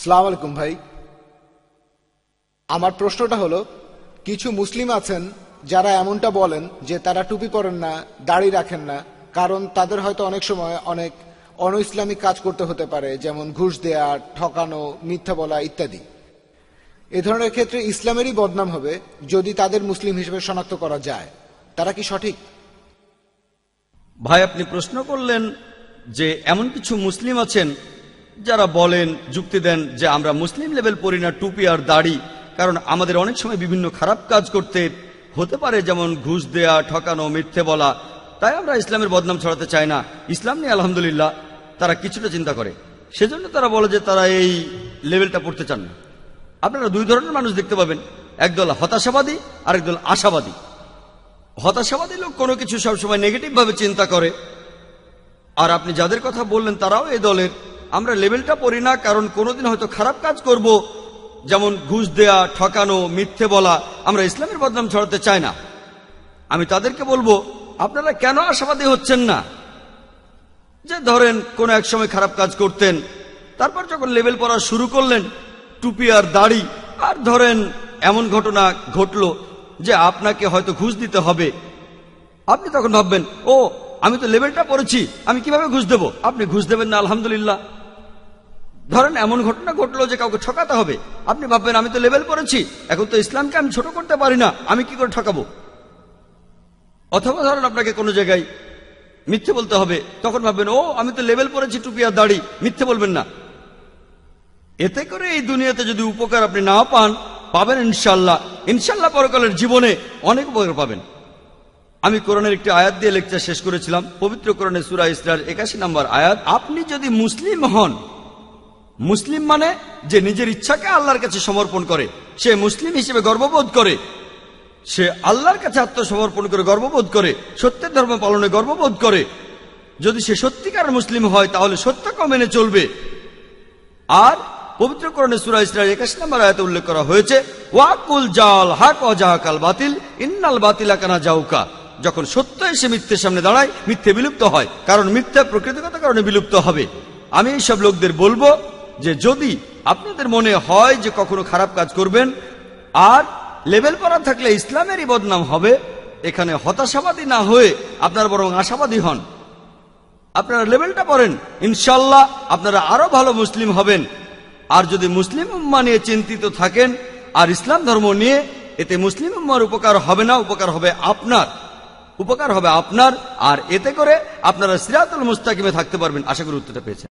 সালাম আলাইকুম ভাই। আমার প্রশ্নটা হলো, কিছু মুসলিম আছেন যারা এমনটা বলেন যে তারা টুপি পরেন না, দাড়ি রাখেন না, কারণ তাদের হয়তো অনেক সময় অনেক অন ইসলামিক কাজ করতে হতে পারে, যেমন ঘুষ দেয়া, ঠকানো, মিথ্যা বলা ইত্যাদি। এ ধরনের ক্ষেত্রে ইসলামেরই বদনাম হবে যদি তাদের মুসলিম হিসেবে শনাক্ত করা যায়। তারা কি সঠিক? ভাই, আপনি প্রশ্ন করলেন যে এমন কিছু মুসলিম আছেন যারা বলেন, যুক্তি দেন যে আমরা মুসলিম লেভেল পড়ি না, টুপি আর দাড়ি, কারণ আমাদের অনেক সময় বিভিন্ন খারাপ কাজ করতে হতে পারে, যেমন ঘুষ দেয়া, ঠকানো, মিথ্যে বলা। তাই আমরা ইসলামের বদনাম ছড়াতে চাই না। ইসলাম নিয়ে আলহামদুলিল্লাহ তারা কিছুটা চিন্তা করে। সেজন্য তারা বলে যে তারা এই লেভেলটা পড়তে চান না। আপনারা দুই ধরনের মানুষ দেখতে পাবেন। একদল হতাশাবাদী আর একদল আশাবাদী। হতাশাবাদী লোক কোনো কিছু সবসময় নেগেটিভ ভাবে চিন্তা করে। আর আপনি যাদের কথা বললেন, তারাও এই দলের আমরা লেভেলটা পড়ি না, কারণ কোনোদিন হয়তো খারাপ কাজ করব। যেমন ঘুষ দেয়া, ঠকানো, মিথ্যে বলা, আমরা ইসলামের বদনাম ছড়াতে চাই না। আমি তাদেরকে বলব, আপনারা কেন আশাবাদী হচ্ছেন না? যে ধরেন, কোনো এক সময় খারাপ কাজ করতেন, তারপর যখন লেভেল পড়া শুরু করলেন, টুপি আর দাড়ি, আর ধরেন, এমন ঘটনা ঘটলো যে আপনাকে হয়তো ঘুষ দিতে হবে। আপনি তখন ভাববেন, ও, আমি তো লেভেলটা পড়েছি, আমি কীভাবে ঘুষ দেব? আপনি ঘুষ দেবেন না, আলহামদুলিল্লাহ। ধরেন, এমন ঘটনা ঘটলো যে কাউকে ঠকাতে হবে। আপনি ভাববেন, আমি তো লেভেল পড়েছি, এখন তো ইসলামকে আমি ছোট করতে পারি না, আমি কি করে ঠকাবো? অথবা ধরেন, আপনাকে কোনো জায়গায় মিথ্যে বলতে হবে, তখন ভাববেন, ও, আমি তো লেভেল পড়েছি, টুপি আর দাড়ি, মিথ্যে বলবেন না। এতে করে এই দুনিয়াতে যদি উপকার আপনি না পান, পাবেন ইনশাল্লাহ ইনশাল্লাহ পরকালের জীবনে অনেক উপকার পাবেন। আমি কোরআনের একটি আয়াত দিয়ে লেকচার শেষ করেছিলাম, পবিত্র কোরআনের সুরা ইসরার একাশি নম্বর আয়াত। আপনি যদি মুসলিম হন মুসলিম মানে যে নিজের ইচ্ছাকে আল্লাহর কাছে সমর্পণ করে। সে মুসলিম হিসেবে গর্ববোধ করে। সে আল্লাহর কাছে আত্মসমর্পণ করে গর্ববোধ করে। সত্যের ধর্ম পালনে গর্ববোধ করে। যদি সে সত্যিকার মুসলিম হয়, তাহলে সত্যকে মেনে চলবে। আর পবিত্র করণে সুরা ইসরায়েল একাশ নম্বর আয়াতে উল্লেখ করা হয়েছে, ওয়াকুল জাল হাক অজাহাকাল বাতিল, ইন্নাল বাতিল কানা জাউকা। যখন সত্য এসে মিথ্যের সামনে দাঁড়ায়, মিথ্যে বিলুপ্ত হয়। কারণ মিথ্যা প্রকৃতিগত কারণে বিলুপ্ত হবে। আমি এইসব লোকদের বলব যে যদি আপনাদের মনে হয় যে কখনো খারাপ কাজ করবেন, আর লেভেল পড়া থাকলে ইসলামেরই বদনাম হবে, এখানে হতাশাবাদী না হয়ে আপনারা বরং আশাবাদী হন। আপনারা লেভেলটা পড়েন, ইনশাল্লাহ আপনারা আরও ভালো মুসলিম হবেন। আর যদি মুসলিম উম্মা নিয়ে চিন্তিত থাকেন, আর ইসলাম ধর্ম নিয়ে এতে মুসলিম উম্মার উপকার হবে না, উপকার হবে আপনার। উপকার হবে আপনার, আর এতে করে আপনারা সিরাতুল মুস্তাকিমে থাকতে পারবেন। আশা করি উত্তরটা পেয়েছেন।